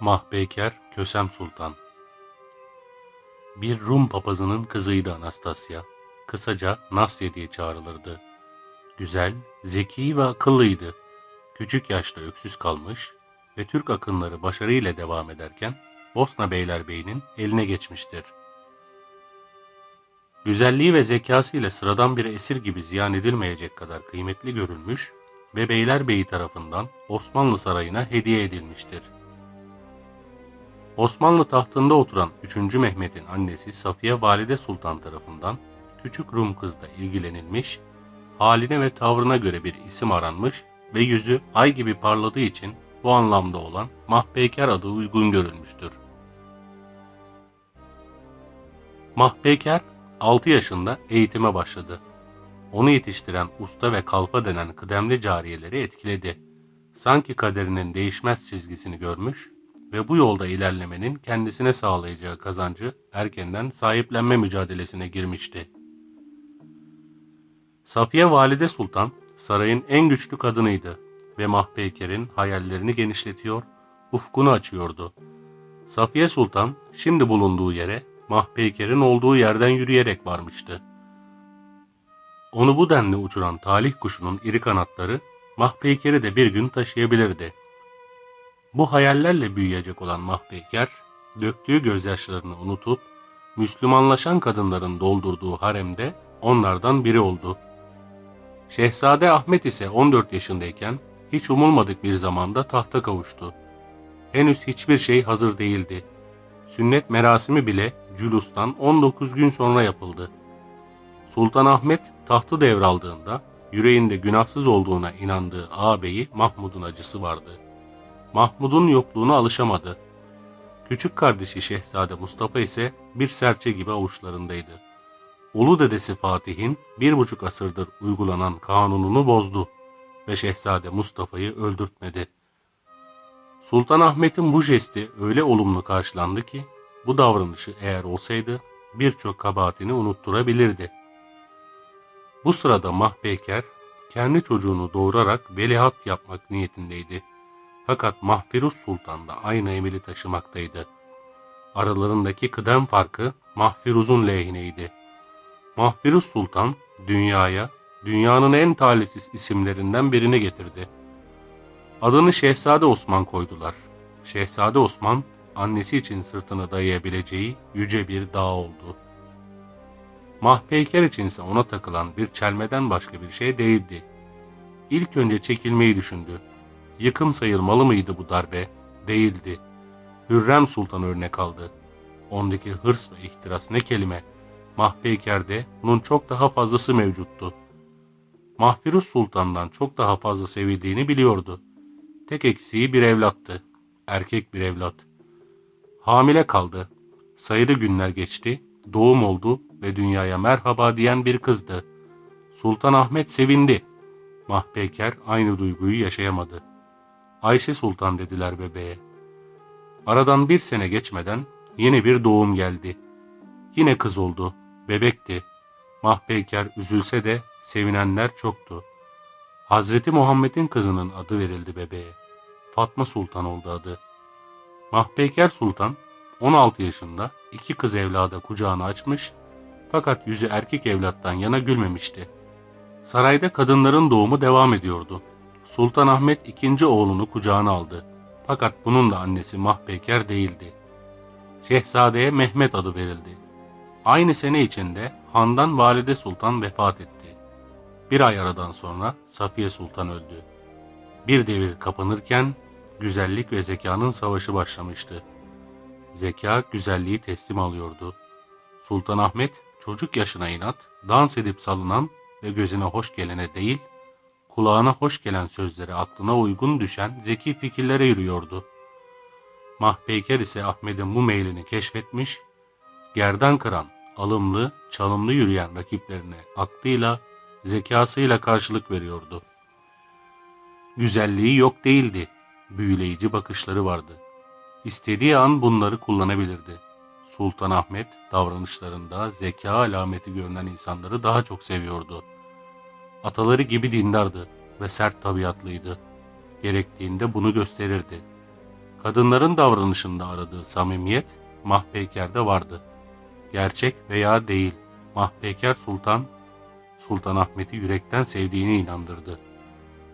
Mahpeyker Kösem Sultan Bir Rum papazının kızıydı Anastasya. Kısaca Nasya diye çağrılırdı. Güzel, zeki ve akıllıydı. Küçük yaşta öksüz kalmış ve Türk akınları başarıyla devam ederken Bosna Beylerbeyi'nin eline geçmiştir. Güzelliği ve zekasıyla sıradan bir esir gibi ziyan edilmeyecek kadar kıymetli görülmüş ve Beylerbeyi tarafından Osmanlı Sarayı'na hediye edilmiştir. Osmanlı tahtında oturan 3. Mehmet'in annesi Safiye Valide Sultan tarafından küçük Rum kızla ilgilenilmiş, haline ve tavrına göre bir isim aranmış ve yüzü ay gibi parladığı için bu anlamda olan Mahpeyker adı uygun görülmüştür. Mahpeyker 6 yaşında eğitime başladı. Onu yetiştiren usta ve kalfa denen kıdemli cariyeleri etkiledi. Sanki kaderinin değişmez çizgisini görmüş ve bu yolda ilerlemenin kendisine sağlayacağı kazancı erkenden sahiplenme mücadelesine girmişti. Safiye Valide Sultan sarayın en güçlü kadınıydı ve Mahpeyker'in hayallerini genişletiyor, ufkunu açıyordu. Safiye Sultan şimdi bulunduğu yere Mahpeyker'in olduğu yerden yürüyerek varmıştı. Onu bu denli uçuran talih kuşunun iri kanatları Mahpeyker'i de bir gün taşıyabilirdi. Bu hayallerle büyüyecek olan Mahpeyker, döktüğü gözyaşlarını unutup, Müslümanlaşan kadınların doldurduğu haremde onlardan biri oldu. Şehzade Ahmet ise 14 yaşındayken hiç umulmadık bir zamanda tahta kavuştu. Henüz hiçbir şey hazır değildi. Sünnet merasimi bile Cülus'tan 19 gün sonra yapıldı. Sultan Ahmet tahtı devraldığında yüreğinde günahsız olduğuna inandığı ağabeyi Mahmud'un acısı vardı. Mahmud'un yokluğuna alışamadı. Küçük kardeşi Şehzade Mustafa ise bir serçe gibi avuçlarındaydı. Ulu dedesi Fatih'in bir buçuk asırdır uygulanan kanununu bozdu ve Şehzade Mustafa'yı öldürtmedi. Sultan Ahmet'in bu jesti öyle olumlu karşılandı ki bu davranışı eğer olsaydı birçok kabahatini unutturabilirdi. Bu sırada Mahpeyker kendi çocuğunu doğurarak veliaht yapmak niyetindeydi. Fakat Mahfiruz Sultan da aynı emiri taşımaktaydı. Aralarındaki kıdem farkı Mahfiruz'un lehineydi. Mahfiruz Sultan dünyaya dünyanın en talihsiz isimlerinden birini getirdi. Adını Şehzade Osman koydular. Şehzade Osman annesi için sırtını dayayabileceği yüce bir dağ oldu. Mahpeyker içinse ona takılan bir çelmeden başka bir şey değildi. İlk önce çekilmeyi düşündü. Yıkım sayılmalı mıydı bu darbe? Değildi. Hürrem Sultan örnek aldı. Ondaki hırs ve ihtiras ne kelime. Mahpeyker'de bunun çok daha fazlası mevcuttu. Mahfiruz Sultan'dan çok daha fazla sevildiğini biliyordu. Tek eksiği bir evlattı. Erkek bir evlat. Hamile kaldı. Sayılı günler geçti. Doğum oldu ve dünyaya merhaba diyen bir kızdı. Sultan Ahmet sevindi. Mahpeyker aynı duyguyu yaşayamadı. Ayşe Sultan dediler bebeğe. Aradan bir sene geçmeden yeni bir doğum geldi. Yine kız oldu. Bebekti. Mahpeyker üzülse de sevinenler çoktu. Hazreti Muhammed'in kızının adı verildi bebeğe. Fatma Sultan oldu adı. Mahpeyker Sultan 16 yaşında iki kız evlada kucağını açmış fakat yüzü erkek evlattan yana gülmemişti. Sarayda kadınların doğumu devam ediyordu. Sultan Ahmet ikinci oğlunu kucağına aldı. Fakat bunun da annesi Mahpeyker değildi. Şehzadeye Mehmet adı verildi. Aynı sene içinde Handan Valide Sultan vefat etti. Bir ay aradan sonra Safiye Sultan öldü. Bir devir kapanırken güzellik ve zekanın savaşı başlamıştı. Zeka güzelliği teslim alıyordu. Sultan Ahmet çocuk yaşına inat, dans edip salınan ve gözüne hoş gelene değil, kulağına hoş gelen sözlere aklına uygun düşen zeki fikirlere yürüyordu. Mahpeyker ise Ahmet'in bu meylini keşfetmiş, gerdan kıran, alımlı, çalımlı yürüyen rakiplerine aklıyla, zekasıyla karşılık veriyordu. Güzelliği yok değildi, büyüleyici bakışları vardı. İstediği an bunları kullanabilirdi. Sultan Ahmet davranışlarında zeka alameti görünen insanları daha çok seviyordu. Ataları gibi dindardı ve sert tabiatlıydı. Gerektiğinde bunu gösterirdi. Kadınların davranışında aradığı samimiyet Mahpeyker'de vardı. Gerçek veya değil, Mahpeyker Sultan, Sultan Ahmet'i yürekten sevdiğine inandırdı.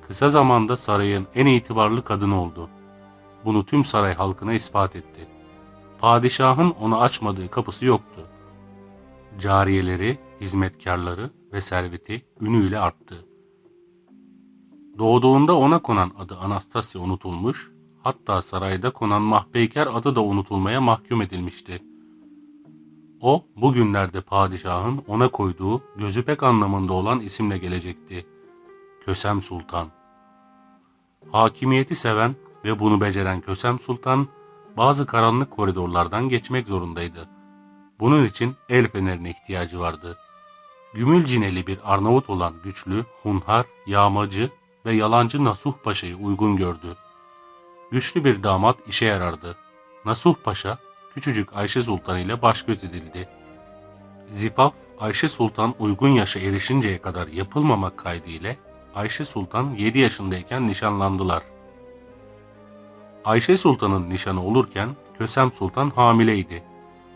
Kısa zamanda sarayın en itibarlı kadını oldu. Bunu tüm saray halkına ispat etti. Padişahın ona açmadığı kapısı yoktu. Cariyeleri, hizmetkarları ve serveti ünüyle arttı. Doğduğunda ona konan adı Anastasya unutulmuş, hatta sarayda konan Mahpeyker adı da unutulmaya mahkum edilmişti. O, bugünlerde padişahın ona koyduğu gözü pek anlamında olan isimle gelecekti. Kösem Sultan. Hakimiyeti seven ve bunu beceren Kösem Sultan, bazı karanlık koridorlardan geçmek zorundaydı. Bunun için el fenerine ihtiyacı vardı. Gümülcineli bir Arnavut olan güçlü, hunhar, yağmacı ve yalancı Nasuh Paşa'yı uygun gördü. Güçlü bir damat işe yarardı. Nasuh Paşa, küçücük Ayşe Sultan ile baş göz edildi. Zifaf, Ayşe Sultan uygun yaşa erişinceye kadar yapılmamak kaydıyla Ayşe Sultan 7 yaşındayken nişanlandılar. Ayşe Sultan'ın nişanı olurken Kösem Sultan hamileydi.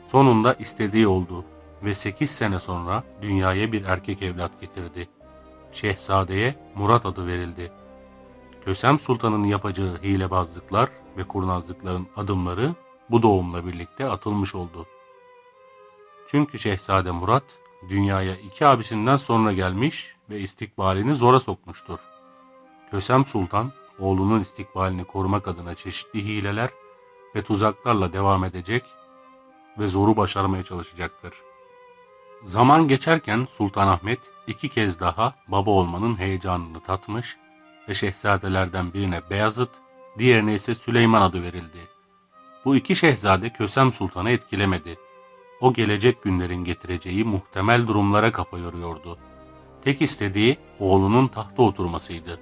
Sonunda istediği oldu ve 8 sene sonra dünyaya bir erkek evlat getirdi. Şehzadeye Murat adı verildi. Kösem Sultan'ın yapacağı hilebazlıklar ve kurnazlıkların adımları bu doğumla birlikte atılmış oldu. Çünkü Şehzade Murat dünyaya iki abisinden sonra gelmiş ve istikbalini zora sokmuştur. Kösem Sultan oğlunun istikbalini korumak adına çeşitli hileler ve tuzaklarla devam edecek ve zoru başarmaya çalışacaktır. Zaman geçerken Sultan Ahmet iki kez daha baba olmanın heyecanını tatmış ve şehzadelerden birine Beyazıt, diğerine ise Süleyman adı verildi. Bu iki şehzade Kösem Sultan'ı etkilemedi. O gelecek günlerin getireceği muhtemel durumlara kafa yoruyordu. Tek istediği oğlunun tahta oturmasıydı.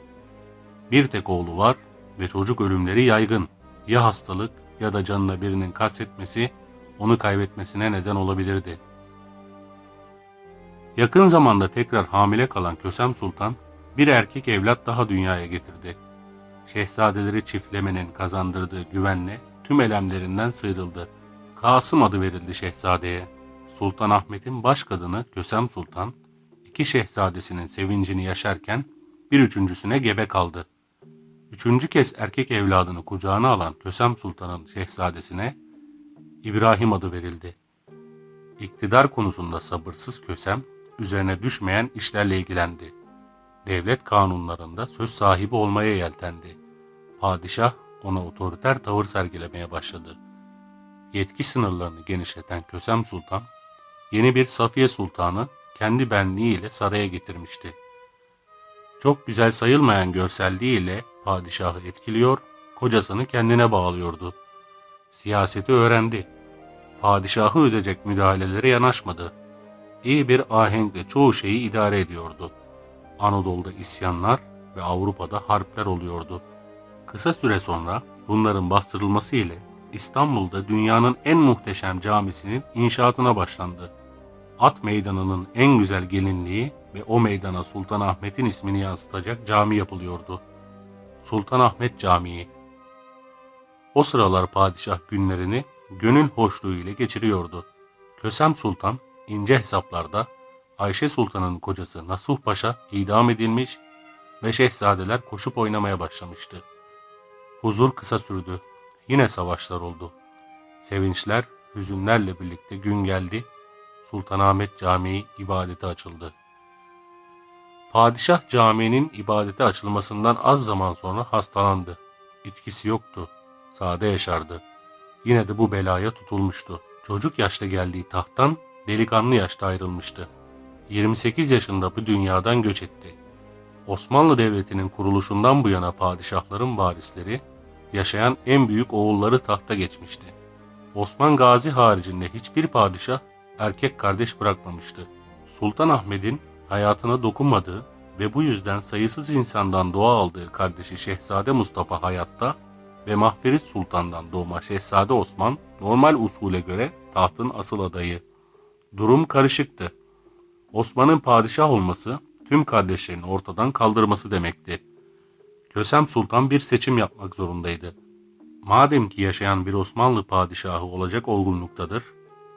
Bir tek oğlu var ve çocuk ölümleri yaygın. Ya hastalık ya da canına birinin kastetmesi onu kaybetmesine neden olabilirdi. Yakın zamanda tekrar hamile kalan Kösem Sultan bir erkek evlat daha dünyaya getirdi. Şehzadeleri çiftlemenin kazandırdığı güvenle tüm elemlerinden sıyrıldı. Kasım adı verildi şehzadeye. Sultan Ahmet'in baş kadını Kösem Sultan, iki şehzadesinin sevincini yaşarken bir üçüncüsüne gebe kaldı. Üçüncü kez erkek evladını kucağına alan Kösem Sultan'ın şehzadesine İbrahim adı verildi. İktidar konusunda sabırsız Kösem, üzerine düşmeyen işlerle ilgilendi. Devlet kanunlarında söz sahibi olmaya yeltendi. Padişah ona otoriter tavır sergilemeye başladı. Yetki sınırlarını genişleten Kösem Sultan, yeni bir Safiye Sultan'ı kendi benliğiyle saraya getirmişti. Çok güzel sayılmayan görselliğiyle padişahı etkiliyor, kocasını kendine bağlıyordu. Siyaseti öğrendi. Padişahı üzecek müdahalelere yanaşmadı. İyi bir ahenkle çoğu şeyi idare ediyordu. Anadolu'da isyanlar ve Avrupa'da harpler oluyordu. Kısa süre sonra bunların bastırılması ile İstanbul'da dünyanın en muhteşem camisinin inşaatına başlandı. At meydanının en güzel gelinliği ve o meydana Sultan Ahmet'in ismini yansıtacak cami yapılıyordu. Sultan Ahmet Camii. O sıralar padişah günlerini gönül hoşluğu ile geçiriyordu. Kösem Sultan ince hesaplarda Ayşe Sultan'ın kocası Nasuh Paşa idam edilmiş ve şehzadeler koşup oynamaya başlamıştı. Huzur kısa sürdü. Yine savaşlar oldu. Sevinçler, hüzünlerle birlikte gün geldi. Sultanahmet Camii ibadete açıldı. Padişah caminin ibadete açılmasından az zaman sonra hastalandı. İtkisi yoktu. Sade yaşardı. Yine de bu belaya tutulmuştu. Çocuk yaşta geldiği tahttan delikanlı yaşta ayrılmıştı. 28 yaşında bu dünyadan göç etti. Osmanlı Devleti'nin kuruluşundan bu yana padişahların varisleri, yaşayan en büyük oğulları tahta geçmişti. Osman Gazi haricinde hiçbir padişah erkek kardeş bırakmamıştı. Sultan Ahmet'in hayatına dokunmadığı ve bu yüzden sayısız insandan doğa aldığı kardeşi Şehzade Mustafa hayatta ve Mahferit Sultan'dan doğma Şehzade Osman normal usule göre tahtın asıl adayı. Durum karışıktı. Osman'ın padişah olması tüm kardeşlerini ortadan kaldırması demekti. Kösem Sultan bir seçim yapmak zorundaydı. Madem ki yaşayan bir Osmanlı padişahı olacak olgunluktadır,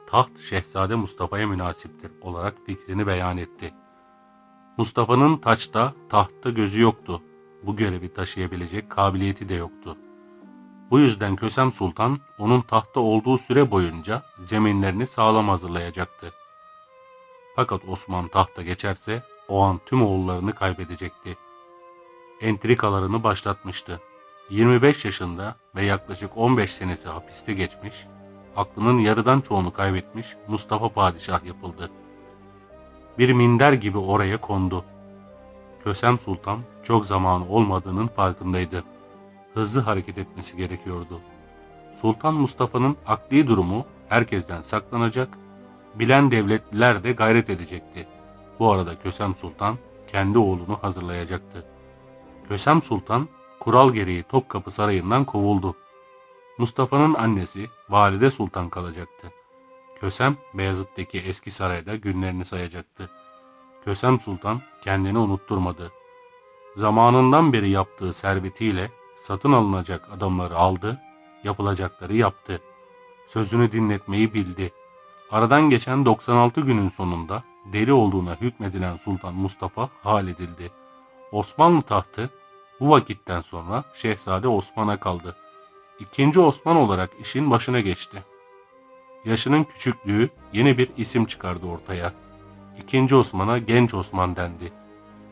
taht Şehzade Mustafa'ya münasiptir olarak fikrini beyan etti. Mustafa'nın taçta, tahtta gözü yoktu. Bu görevi taşıyabilecek kabiliyeti de yoktu. Bu yüzden Kösem Sultan onun tahtta olduğu süre boyunca zeminlerini sağlam hazırlayacaktı. Fakat Osman tahta geçerse o an tüm oğullarını kaybedecekti. Entrikalarını başlatmıştı. 25 yaşında ve yaklaşık 15 senesi hapiste geçmiş, aklının yarıdan çoğunu kaybetmiş Mustafa Padişah yapıldı. Bir minder gibi oraya kondu. Kösem Sultan çok zamanı olmadığının farkındaydı. Hızlı hareket etmesi gerekiyordu. Sultan Mustafa'nın akli durumu herkesten saklanacak, bilen devletliler de gayret edecekti. Bu arada Kösem Sultan kendi oğlunu hazırlayacaktı. Kösem Sultan kural gereği Topkapı Sarayı'ndan kovuldu. Mustafa'nın annesi Valide Sultan kalacaktı. Kösem Beyazıt'taki eski sarayda günlerini sayacaktı. Kösem Sultan kendini unutturmadı. Zamanından beri yaptığı servetiyle satın alınacak adamları aldı, yapılacakları yaptı. Sözünü dinletmeyi bildi. Aradan geçen 96 günün sonunda deli olduğuna hükmedilen Sultan Mustafa hal edildi. Osmanlı tahtı bu vakitten sonra Şehzade Osman'a kaldı. İkinci Osman olarak işin başına geçti. Yaşının küçüklüğü yeni bir isim çıkardı ortaya. İkinci Osman'a Genç Osman dendi.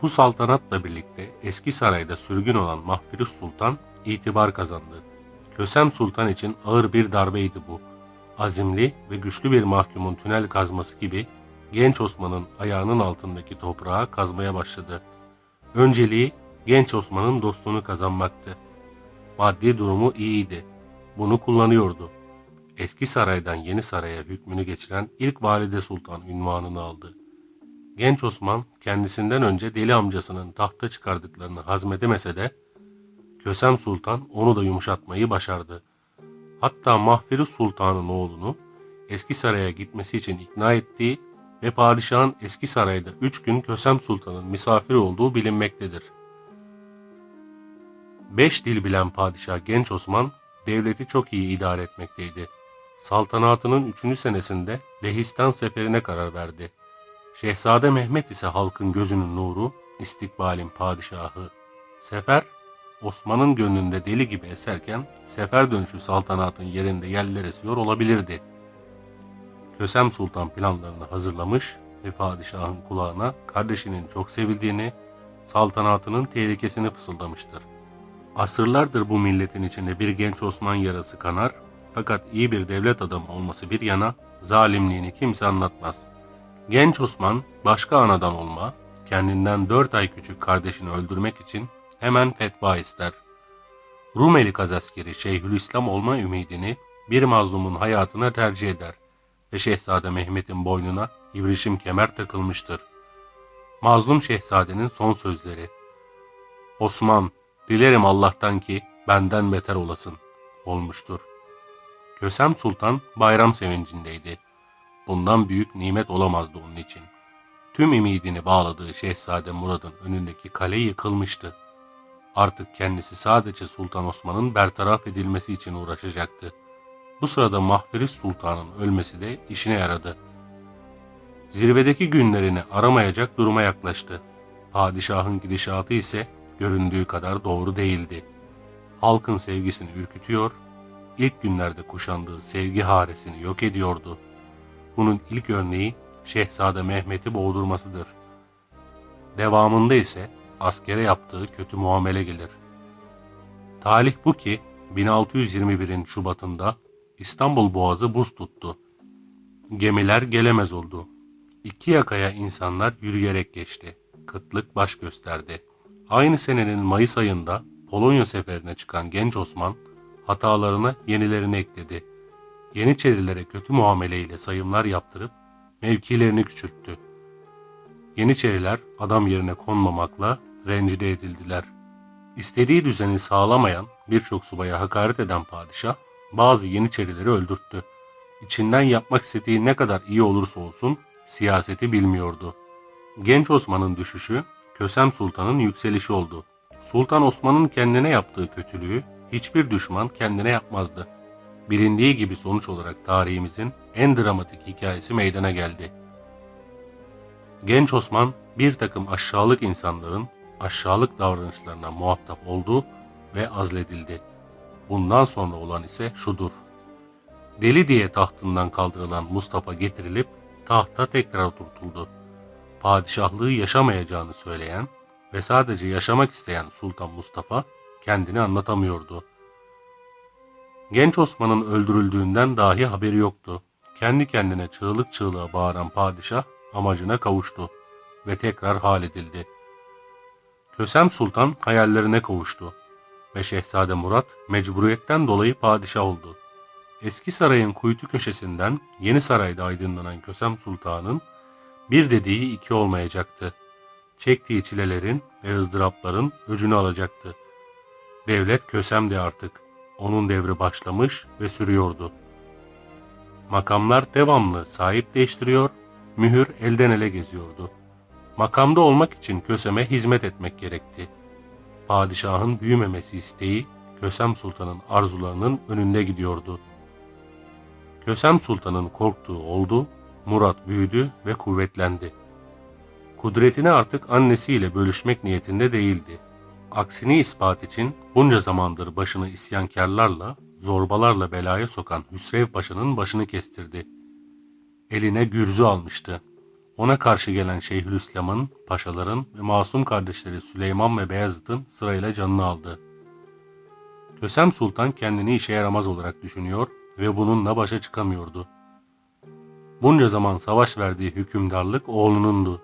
Bu saltanatla birlikte eski sarayda sürgün olan Mahfirus Sultan itibar kazandı. Kösem Sultan için ağır bir darbeydi bu. Azimli ve güçlü bir mahkumun tünel kazması gibi Genç Osman'ın ayağının altındaki toprağı kazmaya başladı. Önceliği Genç Osman'ın dostluğunu kazanmaktı. Maddi durumu iyiydi. Bunu kullanıyordu. Eski saraydan yeni saraya hükmünü geçiren ilk valide sultan ünvanını aldı. Genç Osman kendisinden önce deli amcasının tahta çıkardıklarını hazmedemese de Kösem Sultan onu da yumuşatmayı başardı. Hatta Mahfirus Sultan'ın oğlunu eski saraya gitmesi için ikna ettiği ve padişahın eski sarayda üç gün Kösem Sultan'ın misafir olduğu bilinmektedir. Beş dil bilen padişah Genç Osman devleti çok iyi idare etmekteydi. Saltanatının üçüncü senesinde Lehistan seferine karar verdi. Şehzade Mehmet ise halkın gözünün nuru, istikbalin padişahı. Sefer, Osman'ın gönlünde deli gibi eserken sefer dönüşü saltanatın yerinde yerler esiyor olabilirdi. Kösem Sultan planlarını hazırlamış ve padişahın kulağına kardeşinin çok sevildiğini, saltanatının tehlikesini fısıldamıştır. Asırlardır bu milletin içinde bir genç Osman yarası kanar fakat iyi bir devlet adamı olması bir yana zalimliğini kimse anlatmaz. Genç Osman başka anadan olma, kendinden dört ay küçük kardeşini öldürmek için hemen fetva ister. Rumeli kazaskeri Şeyhülislam olma ümidini bir mazlumun hayatına tercih eder ve Şehzade Mehmet'in boynuna ibrişim kemer takılmıştır. Mazlum şehzadenin son sözleri. Osman, dilerim Allah'tan ki benden beter olasın olmuştur. Kösem Sultan bayram sevincindeydi. Bundan büyük nimet olamazdı onun için. Tüm ümidini bağladığı Şehzade Murad'ın önündeki kale yıkılmıştı. Artık kendisi sadece Sultan Osman'ın bertaraf edilmesi için uğraşacaktı. Bu sırada Mahfiriz Sultan'ın ölmesi de işine yaradı. Zirvedeki günlerini aramayacak duruma yaklaştı. Padişahın gidişatı ise göründüğü kadar doğru değildi. Halkın sevgisini ürkütüyor, ilk günlerde kuşandığı sevgi haresini yok ediyordu. Bunun ilk örneği Şehzade Mehmet'i boğdurmasıdır. Devamında ise askere yaptığı kötü muamele gelir. Talih bu ki 1621'in Şubat'ında İstanbul Boğazı buz tuttu. Gemiler gelemez oldu. İki yakaya insanlar yürüyerek geçti. Kıtlık baş gösterdi. Aynı senenin Mayıs ayında Polonya seferine çıkan genç Osman hatalarına yenilerini ekledi. Yeniçerilere kötü muameleyle sayımlar yaptırıp mevkilerini küçülttü. Yeniçeriler adam yerine konmamakla rencide edildiler. İstediği düzeni sağlamayan birçok subaya hakaret eden padişah bazı Yeniçerileri öldürttü. İçinden yapmak istediği ne kadar iyi olursa olsun siyaseti bilmiyordu. Genç Osman'ın düşüşü Kösem Sultan'ın yükselişi oldu. Sultan Osman'ın kendine yaptığı kötülüğü hiçbir düşman kendine yapmazdı. Bilindiği gibi sonuç olarak tarihimizin en dramatik hikayesi meydana geldi. Genç Osman bir takım aşağılık insanların aşağılık davranışlarına muhatap oldu ve azledildi. Bundan sonra olan ise şudur. Deli diye tahtından kaldırılan Mustafa getirilip tahta tekrar oturtuldu. Padişahlığı yaşamayacağını söyleyen ve sadece yaşamak isteyen Sultan Mustafa kendini anlatamıyordu. Genç Osman'ın öldürüldüğünden dahi haberi yoktu. Kendi kendine çığlık çığlığa bağıran padişah amacına kavuştu ve tekrar hal edildi. Kösem Sultan hayallerine kavuştu ve Şehzade Murat mecburiyetten dolayı padişah oldu. Eski sarayın kuytu köşesinden yeni sarayda aydınlanan Kösem Sultan'ın bir dediği iki olmayacaktı. Çektiği çilelerin ve ızdırapların öcünü alacaktı. Devlet Kösem'di artık. Onun devri başlamış ve sürüyordu. Makamlar devamlı sahip değiştiriyor, mühür elden ele geziyordu. Makamda olmak için Kösem'e hizmet etmek gerekti. Padişahın büyümemesi isteği Kösem Sultan'ın arzularının önünde gidiyordu. Kösem Sultan'ın korktuğu oldu, Murat büyüdü ve kuvvetlendi. Kudretini artık annesiyle bölüşmek niyetinde değildi. Aksini ispat için bunca zamandır başını isyankarlarla, zorbalarla belaya sokan Hüsrev Paşa'nın başını kestirdi. Eline gürzü almıştı. Ona karşı gelen Şeyhülislam'ın, paşaların ve masum kardeşleri Süleyman ve Beyazıt'ın sırayla canını aldı. Kösem Sultan kendini işe yaramaz olarak düşünüyor ve bununla başa çıkamıyordu. Bunca zaman savaş verdiği hükümdarlık oğlunundu.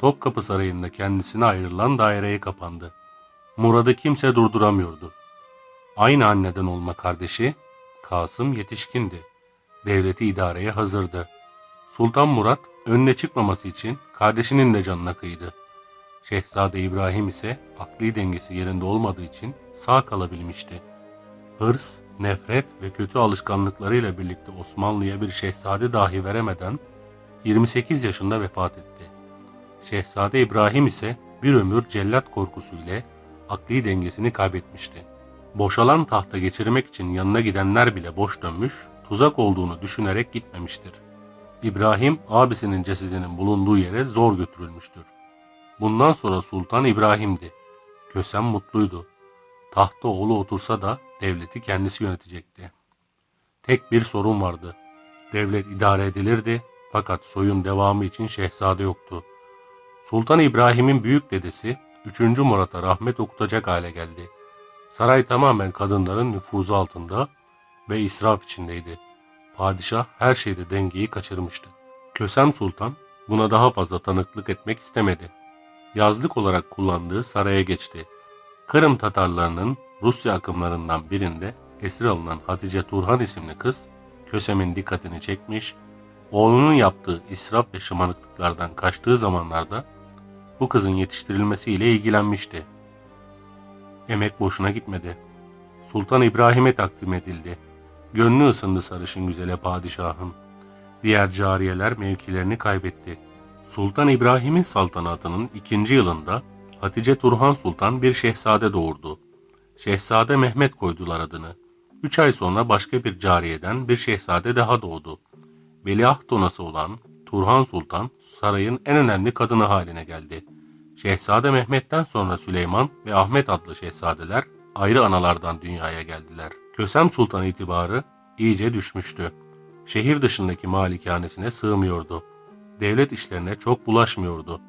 Topkapı Sarayı'nda kendisine ayrılan daireye kapandı. Murad'ı kimse durduramıyordu. Aynı anneden olma kardeşi Kasım yetişkindi. Devleti idareye hazırdı. Sultan Murat önüne çıkmaması için kardeşinin de canına kıydı. Şehzade İbrahim ise akli dengesi yerinde olmadığı için sağ kalabilmişti. Hırs, nefret ve kötü alışkanlıklarıyla birlikte Osmanlı'ya bir şehzade dahi veremeden 28 yaşında vefat etti. Şehzade İbrahim ise bir ömür cellat korkusu ile akli dengesini kaybetmişti. Boşalan tahta geçirmek için yanına gidenler bile boş dönmüş, tuzak olduğunu düşünerek gitmemiştir. İbrahim abisinin cesedinin bulunduğu yere zor götürülmüştür. Bundan sonra Sultan İbrahim'di. Kösem mutluydu. Tahta oğlu otursa da devleti kendisi yönetecekti. Tek bir sorun vardı. Devlet idare edilirdi fakat soyun devamı için şehzade yoktu. Sultan İbrahim'in büyük dedesi 3. Murat'a rahmet okutacak hale geldi. Saray tamamen kadınların nüfuzu altında ve israf içindeydi. Padişah her şeyde dengeyi kaçırmıştı. Kösem Sultan buna daha fazla tanıklık etmek istemedi. Yazlık olarak kullandığı saraya geçti. Kırım Tatarlarının Rusya akımlarından birinde esir alınan Hatice Turhan isimli kız Kösem'in dikkatini çekmiş, oğlunun yaptığı israf ve şımarıklıklardan kaçtığı zamanlarda bu kızın yetiştirilmesiyle ilgilenmişti. Emek boşuna gitmedi. Sultan İbrahim'e takdim edildi. Gönlü ısındı sarışın güzele padişahın. Diğer cariyeler mevkilerini kaybetti. Sultan İbrahim'in saltanatının ikinci yılında Hatice Turhan Sultan bir şehzade doğurdu. Şehzade Mehmet koydular adını. Üç ay sonra başka bir cariyeden bir şehzade daha doğdu. Veliaht donası olan Turhan Sultan sarayın en önemli kadını haline geldi. Şehzade Mehmet'ten sonra Süleyman ve Ahmet adlı şehzadeler ayrı analardan dünyaya geldiler. Kösem Sultan itibarı iyice düşmüştü. Şehir dışındaki malikanesine sığmıyordu. Devlet işlerine çok bulaşmıyordu.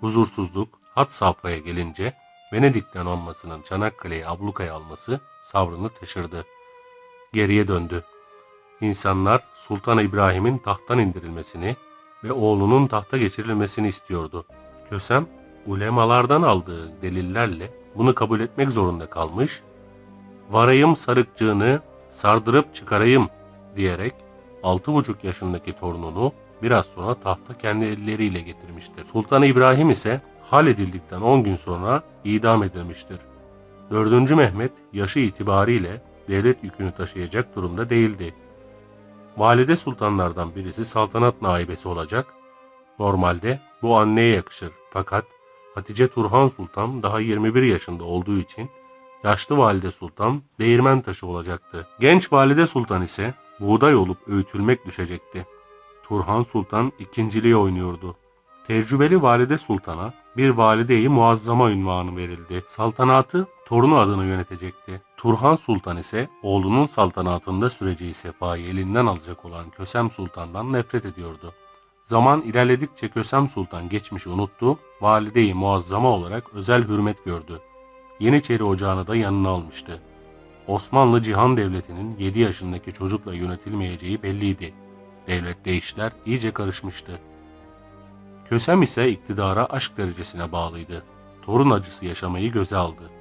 Huzursuzluk hat safhaya gelince Venedik'ten olmasının Çanakkale'yi ablukaya alması sabrını taşırdı. Geriye döndü. İnsanlar Sultan İbrahim'in tahttan indirilmesini ve oğlunun tahta geçirilmesini istiyordu. Kösem ulemalardan aldığı delillerle bunu kabul etmek zorunda kalmış, varayım sarıkçığını sardırıp çıkarayım diyerek 6,5 yaşındaki torununu biraz sonra tahta kendi elleriyle getirmiştir. Sultan İbrahim ise halledildikten 10 gün sonra idam edilmiştir. 4. Mehmet yaşı itibariyle devlet yükünü taşıyacak durumda değildi. Valide sultanlardan birisi saltanat naibesi olacak. Normalde bu anneye yakışır fakat Hatice Turhan Sultan daha 21 yaşında olduğu için Yaşlı Valide Sultan değirmen taşı olacaktı. Genç Valide Sultan ise buğday olup öğütülmek düşecekti. Turhan Sultan ikinciliği oynuyordu. Tecrübeli Valide Sultan'a bir valideyi muazzama ünvanı verildi. Saltanatı torunu adına yönetecekti. Turhan Sultan ise oğlunun saltanatında süreceği sefayı elinden alacak olan Kösem Sultan'dan nefret ediyordu. Zaman ilerledikçe Kösem Sultan geçmişi unuttu, valideyi muazzama olarak özel hürmet gördü. Yeniçeri Ocağı'nı da yanına almıştı. Osmanlı Cihan Devleti'nin 7 yaşındaki çocukla yönetilmeyeceği belliydi. Devlette işler iyice karışmıştı. Kösem ise iktidara aşk derecesine bağlıydı. Torun acısı yaşamayı göze aldı.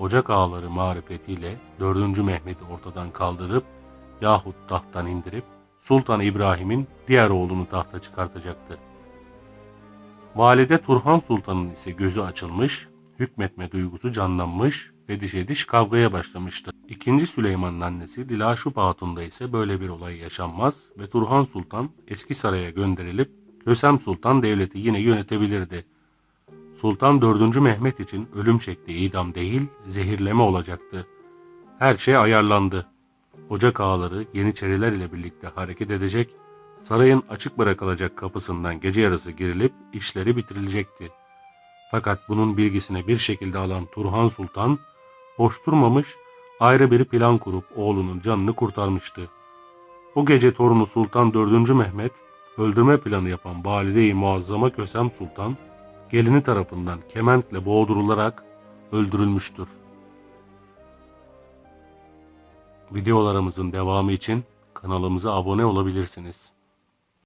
Ocak ağaları marifetiyle 4. Mehmet'i ortadan kaldırıp yahut tahttan indirip Sultan İbrahim'in diğer oğlunu tahta çıkartacaktı. Valide Turhan Sultan'ın ise gözü açılmış, hükmetme duygusu canlanmış ve dişe diş kavgaya başlamıştı. İkinci Süleyman'ın annesi Dilaşup Hatun'da ise böyle bir olay yaşanmaz ve Turhan Sultan eski saraya gönderilip Kösem Sultan devleti yine yönetebilirdi. Sultan 4. Mehmet için ölüm şekli idam değil, zehirleme olacaktı. Her şey ayarlandı. Ocak ağaları Yeniçeriler ile birlikte hareket edecek, sarayın açık bırakılacak kapısından gece yarısı girilip işleri bitirilecekti. Fakat bunun bilgisine bir şekilde alan Turhan Sultan, boş durmamış, ayrı bir plan kurup oğlunun canını kurtarmıştı. O gece torunu Sultan 4. Mehmet, öldürme planı yapan Valide-i Muazzama Kösem Sultan, gelini tarafından kementle boğdurularak öldürülmüştür. Videolarımızın devamı için kanalımıza abone olabilirsiniz.